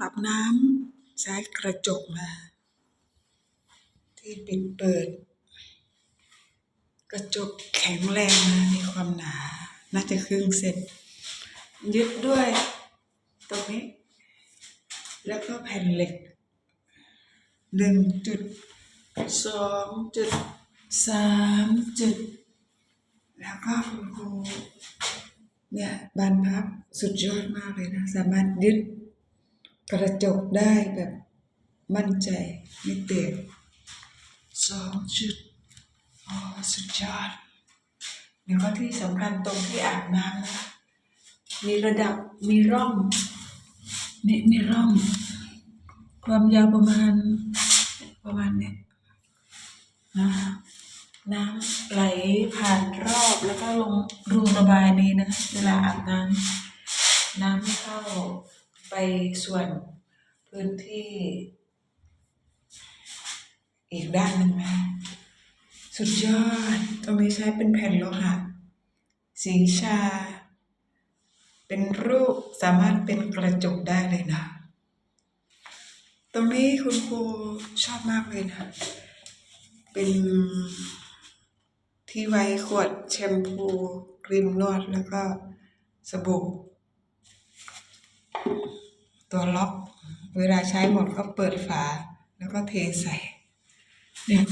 ปรับน้ำใช้กระจกนะที่ปิดเปิด กระจกแข็งแรงนะมีความหนา น่าจะครึ่งเซนยึดด้วย ตรงนี้ แล้วก็แผ่นเหล็กหนึ่งจุดสองจุดสามจุด แล้วก็คุณครูเนี่ยบานพับสุดยอดมากเลยนะ สามารถยึด กระจกได้แบบมั่นใจไม่เตะสองจุดโอ้สุดยอดแล้วก็ที่สำคัญตรงที่อาบน้ำนะมีระดับมีร่องนี่มีร่อง ความยาวประมาณประมาณเนี้ยนะน้ำไหลผ่านรอบแล้วก็ลงรูระบายนี้นะเวลาอาบน้ำน้ำไม่เข้า ไปส่วนพื้นที่อีกด้านหนึ่งนะสุดยอด ตรงนี้ใช้เป็นแผ่นโลหะ สีชา เป็นรูปสามารถเป็นกระจกได้เลยนะ ตรงนี้คุณครูชอบมากเลยนะ เป็นที่ไว้ขวดแชมพูครีมนวดแล้วก็สบู่ ตัวล็อก เวลาใช้หมดก็เปิดฝา แล้วก็เทใส่ เนี่ย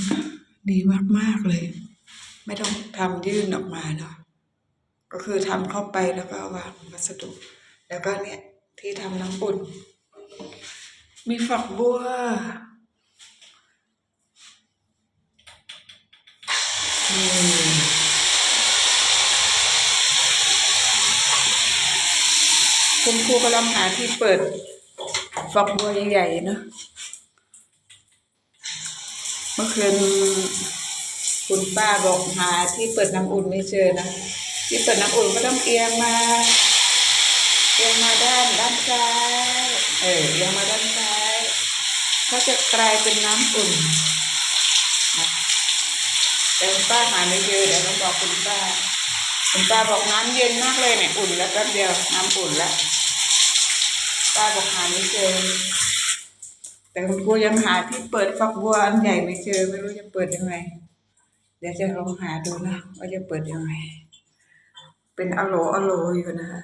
ดีมาก ๆ เลย ไม่ต้องทำยื่นออกมาเนาะก็คือทำเข้าไปแล้วก็วางวัสดุ แล้วก็เนี่ยที่ทำน้ำอุ่น มีฝักบัว นี่ คุณครูกำลังหาที่เปิดฝักบัวใหญ่ๆเนอะเมื่อคืนคุณป้าบอกหาที่เปิดน้ำอุ่นไม่เจอนะ ที่เปิดน้ำอุ่นก็ต้องเอียงมา เอียงมาด้านด้านซ้าย เออเอียงมาด้านซ้ายก็จะกลายเป็นน้ำอุ่นแต่คุณป้าหาไม่เจอเดี๋ยวต้องบอกคุณป้า คุณป้าบอกน้ำเย็นมากเลยเนี่ยอุ่นแล้วแป๊บเดียวน้ำอุ่นแล้ว ป้าบอกหาไม่เจอ แต่คุณครูยังหาที่เปิดฝักบัวอันใหญ่ไม่เจอ ไม่รู้จะเปิดยังไง เดี๋ยวจะลองหาดูนะว่าจะเปิดยังไง เป็นอโลอโลอยู่นะคะ